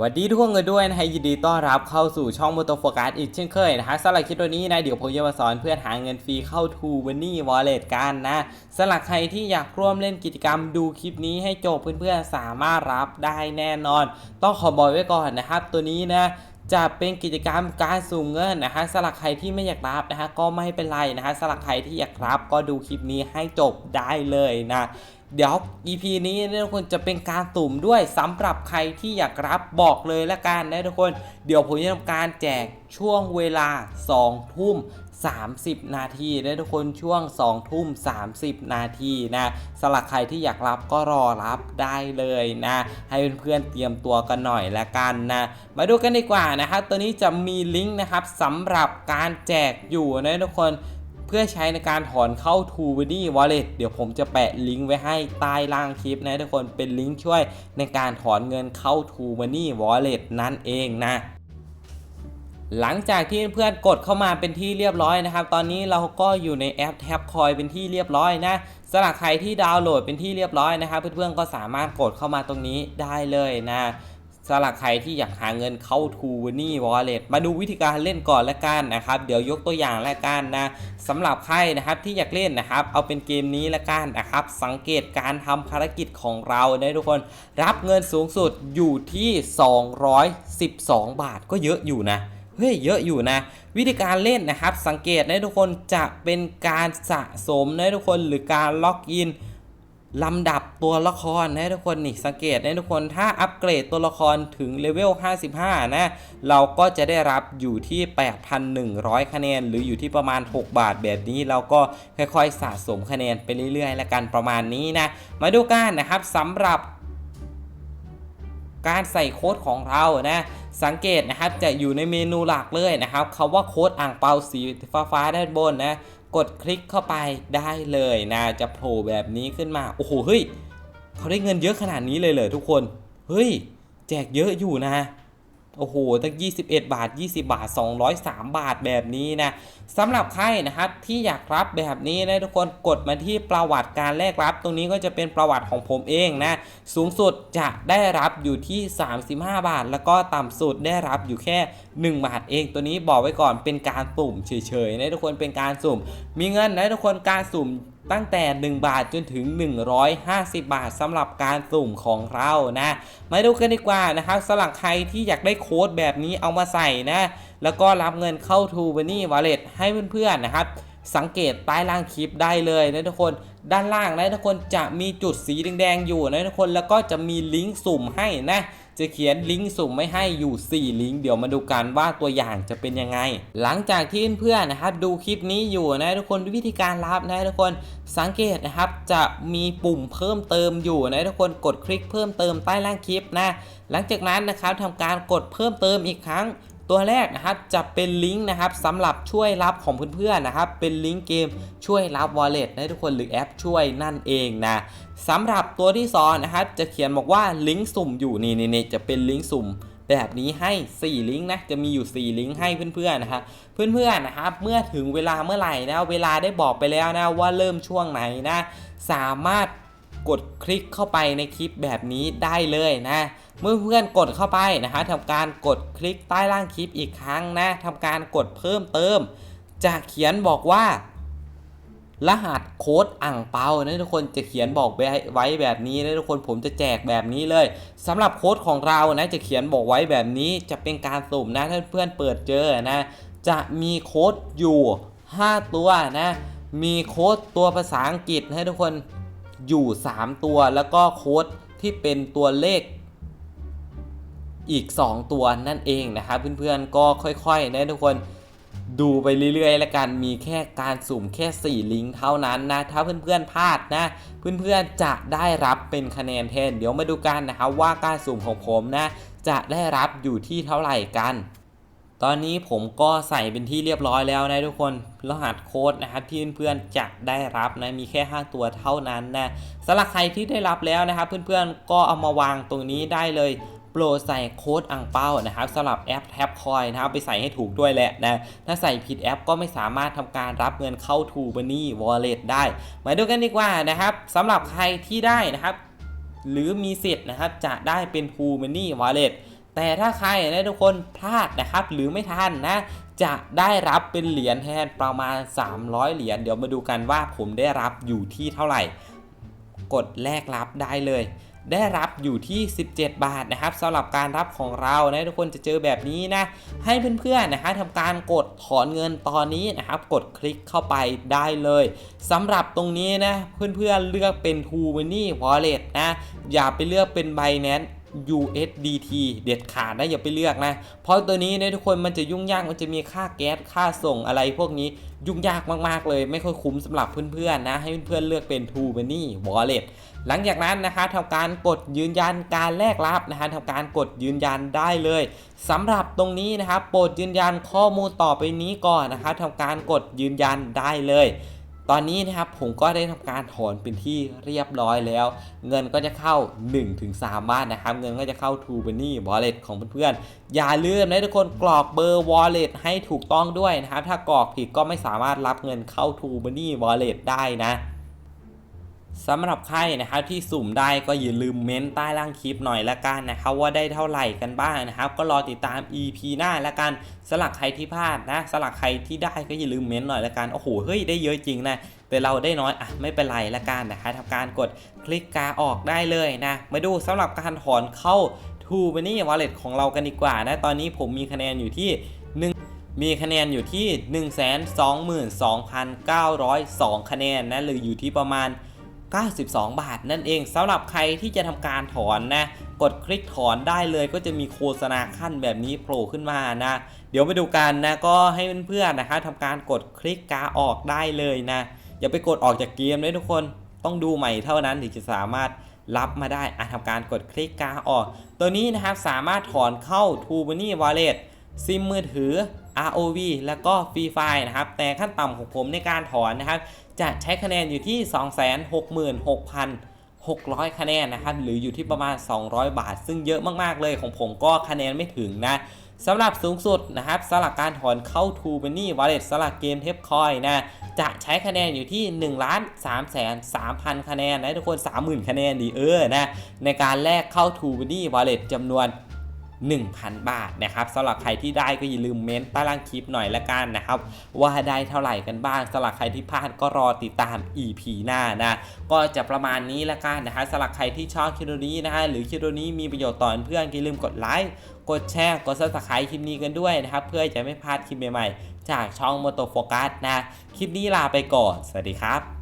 สวัสดีทุกคนกันด้วยนะฮะยินดีต้อนรับเข้าสู่ช่องม o ต o โฟกัสอีกเช่นเคยนะฮะสำหรับคลิปตัวนี้นะเดี๋ยวผมจะมาสอนเพื่อนหาเงินฟรีเข้า t ูบันนี่วอลเล็ตกันนะสำหรับใครที่อยากร่วมเล่นกิจกรรมดูคลิปนี้ให้จบเพื่อนๆสามารถรับได้แน่นอน ต้องขอบอกไว้ก่อนนะครับตัวนี้นะ จะเป็นกิจกรรมการสุ่มเงินนะฮะสลักใครที่ไม่อยากรับนะฮะก็ไม่เป็นไรนะฮะสลักใครที่อยากรับก็ดูคลิปนี้ให้จบได้เลยนะเดี๋ยว EP นี้นะทุกคนจะเป็นการสุ่มด้วยสำหรับใครที่อยากรับบอกเลยละกันนะทุกคน เดี๋ยวผมจะทำการแจกช่วงเวลา 2 ทุ่ม 30 นาทีนะทุกคนช่วง 2 ทุ่ม 30 นาทีนะสำหรับใครที่อยากรับก็รอรับได้เลยนะ ให้เพื่อนๆเตรียมตัวกันหน่อยละกันนะมาดูกันดีกว่านะครับตัวนี้จะมีลิงก์นะครับสำหรับการแจกอยู่นะทุกคนเพื่อใช้ในการถอนเข้า t o w e d y Wallet เดี๋ยวผมจะแปะลิงก์ไว้ให้ใต้ล่างคลิปนะทุกคนเป็นลิงก์ช่วยในการถอนเงินเข้า t o w e d y Wallet นั่นเองนะ หลังจากที่เพื่อนกดเข้ามาเป็นที่เรียบร้อยนะครับ ตอนนี้เราก็อยู่ในแอปแท็บคอยเป็นที่เรียบร้อยนะสำหรับใครที่ดาวน์โหลดเป็นที่เรียบร้อยนะครับเพื่อนๆก็สามารถกดเข้ามาตรงนี้ได้เลยนะสำหรับใครที่อยากหาเงินเข้า t ูนี่ Wallet มาดูวิธีการเล่นก่อนละกันนะครับ เดี๋ยวยกตัวอย่างละกันนะสำหรับใครนะครับที่อยากเล่นนะครับ เอาเป็นเกมนี้ละกันนะครับ สังเกตการทำภารกิจของเรานะทุกคน รับเงินสูงสุดอยู่ที่ 212 บาทก็เยอะอยู่นะ เฮ้ยเยอะอยู่นะ วิธีการเล่นนะครับ สังเกตนะทุกคนจะเป็นการสะสมนะทุกคนหรือการล็อกอินลำดับตัวละครนะทุกคนนี่สังเกตนะทุกคนถ้าอัปเกรดตัวละครถึงเลเวล 55 นะ เราก็จะได้รับอยู่ที่ 8,100 คะแนน หรืออยู่ที่ประมาณ 6 บาทแบบนี้ เราก็ค่อยๆ สะสมคะแนนไปเรื่อยๆ แล้วกันประมาณนี้นะ มาดูกันนะครับสำหรับ การใส่โค้ดของเรานะสังเกตนะครับจะอยู่ในเมนูหลักเลยนะครับคาว่าโค้ดอ่างเปาสีฟ้าฟ้าๆด้านบนนะกดคลิกเข้าไปได้เลยนะจะโผล่แบบนี้ขึ้นมาโอ้โหเฮ้ยเขาได้เงินเยอะขนาดนี้เลยเหรอทุกคน เฮ้ย แจกเยอะอยู่นะ โอ้โห ตั้ง 21 บาท 20 บาท 203 บาทแบบนี้นะสำหรับใครนะครับที่อยากรับแบบนี้นะทุกคนกดมาที่ประวัติการแลกรับ ตรงนี้ก็จะเป็นประวัติของผมเองนะสูงสุดจะได้รับอยู่ที่ 35 บาท แล้วก็ต่ำสุดได้รับอยู่แค่ 1 บาทเอง ตัวนี้บอกไว้ก่อนเป็นการสุ่มเฉยๆนะทุกคนเป็นการสุ่ม มีเงินนะทุกคนการสุ่ม ตั้งแต่ 1 บาทจนถึง 150 บาทสำหรับการสุ่มของเรานะ มาดูกันดีกว่านะครับสำหรับใครที่อยากได้โค้ดแบบนี้เอามาใส่นะ แล้วก็รับเงินเข้า t ูบินี่วอลเล็ตให้เพื่อนๆนะครับสังเกตใต้ล่างคลิปได้เลยนะทุกคน ด้านล่างนะทุกคนจะมีจุดสีแดงๆอยู่นะทุกคนแล้วก็จะมีลิงก์สุ่มให้นะจะเขียนลิงก์สุ่มไม่ให้อยู่ 4 ลิงก์เดี๋ยวมาดูกันว่าตัวอย่างจะเป็นยังไง หลังจากที่เพื่อนๆนะครับดูคลิปนี้อยู่นะทุกคนวิธีการรับนะทุกคนสังเกตนะครับจะมีปุ่มเพิ่มเติมอยู่นะทุกคนกดคลิกเพิ่มเติมใต้ล่างคลิปนะหลังจากนั้นนะครับทำการกดเพิ่มเติมอีกครั้ง ตัวแรกนะครับจะเป็นลิงก์นะครับสำหรับช่วยรับของเพื่อนๆนะครับเป็นลิงก์เกมช่วยรับ wallet นะทุกคนหรือแอปช่วยนั่นเองนะสำหรับตัวที่สองนะครับจะเขียนบอกว่าลิงก์สุ่มอยู่นี่นี่จะเป็นลิงก์สุ่มแบบนี้ให้ 4 ลิงก์นะจะมีอยู่ 4 ลิงก์ให้เพื่อนๆนะครับเพื่อนๆนะครับเมื่อถึงเวลาเมื่อไหร่นะเวลาได้บอกไปแล้วนะว่าเริ่มช่วงไหนนะสามารถ กดคลิกเข้าไปในคลิปแบบนี้ได้เลยนะ เมื่อเพื่อนกดเข้าไปนะฮะทำการกดคลิกใต้ล่างคลิปอีกครั้งนะทำการกดเพิ่มเติม จะเขียนบอกว่า รหัสโค้ดอ่างเปานะทุกคนจะเขียนบอกไว้แบบนี้นะทุกคนผมจะแจกแบบนี้เลยสำหรับโค้ดของเรานะจะเขียนบอกไว้แบบนี้จะเป็นการสุ่มนะถ้าเพื่อนเปิดเจอนะจะมีโค้ดอยู่ 5 ตัวนะ มีโค้ดตัวภาษาอังกฤษให้ทุกคน อยู่ 3 ตัวแล้วก็โค้ดที่เป็นตัวเลขอีก 2 ตัวนั่นเองนะครับเพื่อนๆก็ค่อยๆนะทุกคนดูไปเรื่อยๆแล้วกันมีแค่การสุ่มแค่ 4 ลิงก์เท่านั้นนะ ถ้าเพื่อนๆพลาดนะ เพื่อนๆจะได้รับเป็นคะแนนแทน เดี๋ยวมาดูกันนะครับว่าการสุ่มของผมนะ จะได้รับอยู่ที่เท่าไหร่กัน ตอนนี้ผมก็ใส่เป็นที่เรียบร้อยแล้วนะทุกคน รหัสโค้ดนะครับที่เพื่อนๆจะได้รับนะมีแค่ 5 ตัวเท่านั้นนะสำหรับใครที่ได้รับแล้วนะครับ เพื่อนๆก็เอามาวางตรงนี้ได้เลยโปรใส่โค้ดอังเป้านะครับสำหรับแอปแท็บคอยนะครับไปใส่ให้ถูกด้วยแหละนะถ้าใส่ผิดแอปก็ไม่สามารถทำการรับเงินเข้า t ูบันนี่วอลเล็ตได้ มาดูกันดีกว่านะครับสำหรับใครที่ได้นะครับ หรือมีสิทธิ์นะครับจะได้เป็น t ูบันนี่วอลเล็ต แต่ถ้าใครนะทุกคนพลาดนะครับ หรือไม่ทันนะ จะได้รับเป็นเหรียญแทนประมาณ 300 เหรียญเดี๋ยวมาดูกันว่าผมได้รับอยู่ที่เท่าไหร่ กดแลกรับได้เลย ได้รับอยู่ที่ 17 บาทนะครับสำหรับการรับของเรานะทุกคนจะเจอแบบนี้นะ ให้เพื่อนๆนะฮะทำการกดถอนเงินตอนนี้นะครับ กดคลิกเข้าไปได้เลยสำหรับตรงนี้นะ เพื่อนๆเลือกเป็น t o Money Wallet นะอย่าไปเลือกเป็น Binance USDT เด็ดขาดนะอย่าไปเลือกนะ เพราะตัวนี้เนี่ยทุกคนมันจะยุ่งยากมันจะมีค่าแก๊สค่าส่งอะไรพวกนี้ยุ่งยากมากๆเลย ไม่ค่อยคุ้มสำหรับเพื่อนๆนะ ให้เพื่อนๆเลือกเป็น t o Money Wallet หลังจากนั้นนะคะทำการกดยืนยันการแลกรับนะฮะทำการกดยืนยันได้เลยสำหรับตรงนี้นะครับโปรดยืนยันข้อมูลต่อไปนี้ก่อนนะครับทำการกดยืนยันได้เลยตอนนี้นะครับผมก็ได้ทำการถอนเป็นที่เรียบร้อยแล้ว เงินก็จะเข้า 1-3บ้านนะครับ เงินก็จะเข้า t o b a n y Wallet ของเพื่อนๆ อย่าลืมนะทุกคนกรอกเบอร์ Wallet ให้ถูกต้องด้วยนะครับ ถ้ากรอกผิดก็ไม่สามารถรับเงินเข้า t o b a n y Wallet ได้นะ สำหรับใครนะครับที่สุ่มได้ก็อย่าลืมเม้นใต้ล่างคลิปหน่อยละกันนะครับว่าได้เท่าไหร่กันบ้างนะครับ ก็รอติดตาม EP หน้าละกันสลักใครที่พลาดนะสลักใครที่ได้ก็อย่าลืมเม้นหน่อยละกันโอ้โหเฮ้ยได้เยอะจริงนะแต่เราได้น้อยอะไม่เป็นไรละกันนะครับทำการกดคลิกกาออกได้เลยนะมาดูสำหรับการถอนเข้า t o b a n y Wallet ของเรากันดีกว่านะตอนนี้ผมมีคะแนนอยู่ที่มีคะแนนอยู่ที่ 122,902 คะแนนนะหรืออยู่ที่ประมาณ 92 บาท นั่นเองสำหรับใครที่จะทำการถอนนะ กดคลิกถอนได้เลยก็จะมีโฆษณาขั้นแบบนี้โผล่ขึ้นมานะ เดี๋ยวไปดูกันนะ ก็ให้เพื่อนๆนะคะทำการกดคลิกกาออกได้เลยนะ อย่าไปกดออกจากเกมเลยทุกคนต้องดูใหม่เท่านั้นถึงจะสามารถรับมาได้อะทำการกดคลิกกาออก ตัวนี้นะครับสามารถถอนเข้า t o b a n y Wallet ซิมมือถือ ROV แล้วก็ Free Fire นะครับ แต่ขั้นต่ำของผมในการถอนนะครับ จะใช้คะแนนอยู่ที่ 266,600 คะแนนนะครับ หรืออยู่ที่ประมาณ 200 บาท ซึ่งเยอะมาก ๆ เลยของผมก็คะแนนไม่ถึงนะสำหรับสูงสุดนะครับสำหรับการถอนเข้า t o b a n y Wallet สำหรับเกมเทปคอยนะ จะใช้คะแนนอยู่ที่1 3 3 0 0 0คะแนนนะทุกคน 30,000 คะแนนดีเออนะในการแลกเข้า t o b a n y Wallet จำนวน 1,000 บาทนะครับสำหรับใครที่ได้ก็อย่าลืมเม้นใต้ล่างคลิปหน่อยละกันนะครับ ว่าได้เท่าไหร่กันบ้างสำหรับใครที่พลาดก็รอติดตาม EP หน้านะก็จะประมาณนี้ละกันนะฮะสำหรับใครที่ชอบคลิปนี้นะฮะหรือคลิปนี้มีประโยชน์ต่อเพื่อนอย่าลืมกดไลค์กดแชร์กดซับสไครต์คลิปนี้กันด้วยนะครับ เพื่อจะไม่พลาดคลิปใหม่ๆ จากช่อง m o t o Focus นะ คลิปนี้ลาไปก่อน สวัสดีครับ